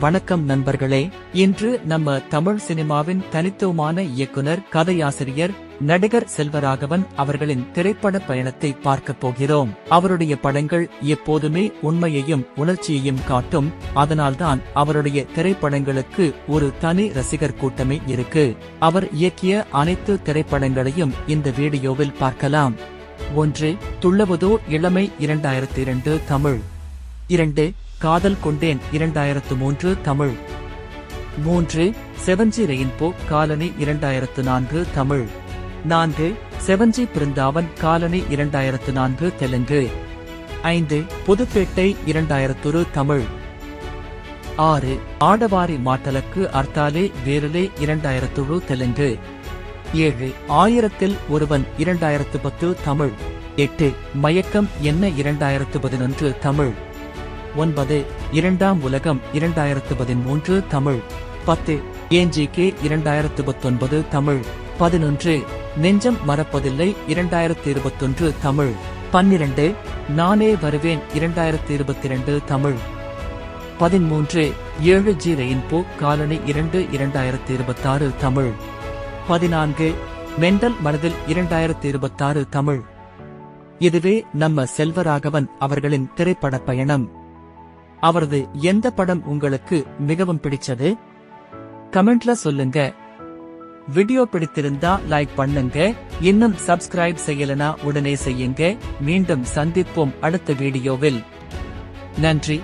வணக்கம் நண்பர்களே. இன்று நம்ம தமிழ் சினிமாவின் தனித்துவமான இயக்குனர் கதையாசிரியர் நடிகர் செல்வராகவன் அவர்களின் திரைப்பட பயணத்தை பார்க்கப் போகிறோம். அவருடைய படங்கள் எப்போதுமே உண்மையையும் உணர்ச்சியையும் காட்டும். அதனால்தான் அவருடைய திரைப்படங்களுக்கு ஒரு தனி ரசிகர் கூட்டமே இருக்கு. அவர் இயக்கிய அனைத்து திரைப்படங்களையும் இந்த வீடியோவில் பார்க்கலாம். ஒன்று துள்ளவதோ இளமை இரண்டாயிரத்தி இரண்டு தமிழ். இரண்டு காதல் கொண்டேன் இரண்டாயிரத்து மூன்று தமிழ். மூன்று செவன்ஜி ரெயின்போ காலனி இரண்டாயிரத்து நான்கு தமிழ். நான்கு செவன்ஜி பிருந்தாவன் காலனி இரண்டாயிரத்து நான்கு தெலுங்கு. ஐந்து புதுப்பேட்டை இரண்டாயிரத்தொரு தமிழ். ஆறு ஆடவாரி மாட்டலுக்கு அர்த்தாலே வேரலே இரண்டாயிரத்து தெலுங்கு. ஏழு ஆயிரத்தில் ஒருவன் இரண்டாயிரத்து பத்து தமிழ். எட்டு மயக்கம் என்ன இரண்டாயிரத்து பதினொன்று தமிழ். ஒன்பது இரண்டாம் உலகம் இரண்டாயிரத்து பதிமூன்று தமிழ். பத்து ஏஞ்சிகே இரண்டாயிரத்து பத்தொன்பது தமிழ். பதினொன்று நெஞ்சம் மறப்பதில்லை இரண்டாயிரத்து இருபத்தொன்று தமிழ். பன்னிரண்டு நானே வருவேன் இரண்டாயிரத்து இருபத்தி இரண்டு தமிழ். பதிமூன்று ஏழு ஜி ரெயின்போ காலனி இரண்டு இரண்டாயிரத்து இருபத்தாறு தமிழ். பதினான்கு மெண்டல் மனதில் இரண்டாயிரத்து இருபத்தாறு தமிழ். இதுவே நம்ம செல்வராகவன் அவர்களின் திரைப்பட பயணம். அவரது எந்த படம் உங்களுக்கு மிகவும் பிடிச்சது? கமெண்ட்ல சொல்லுங்க. வீடியோ பிடித்திருந்தா லைக் பண்ணுங்க. இன்னும் சப்ஸ்கிரைப் செய்யலனா உடனே செய்யுங்க. மீண்டும் சந்திப்போம் அடுத்த வீடியோவில். நன்றி.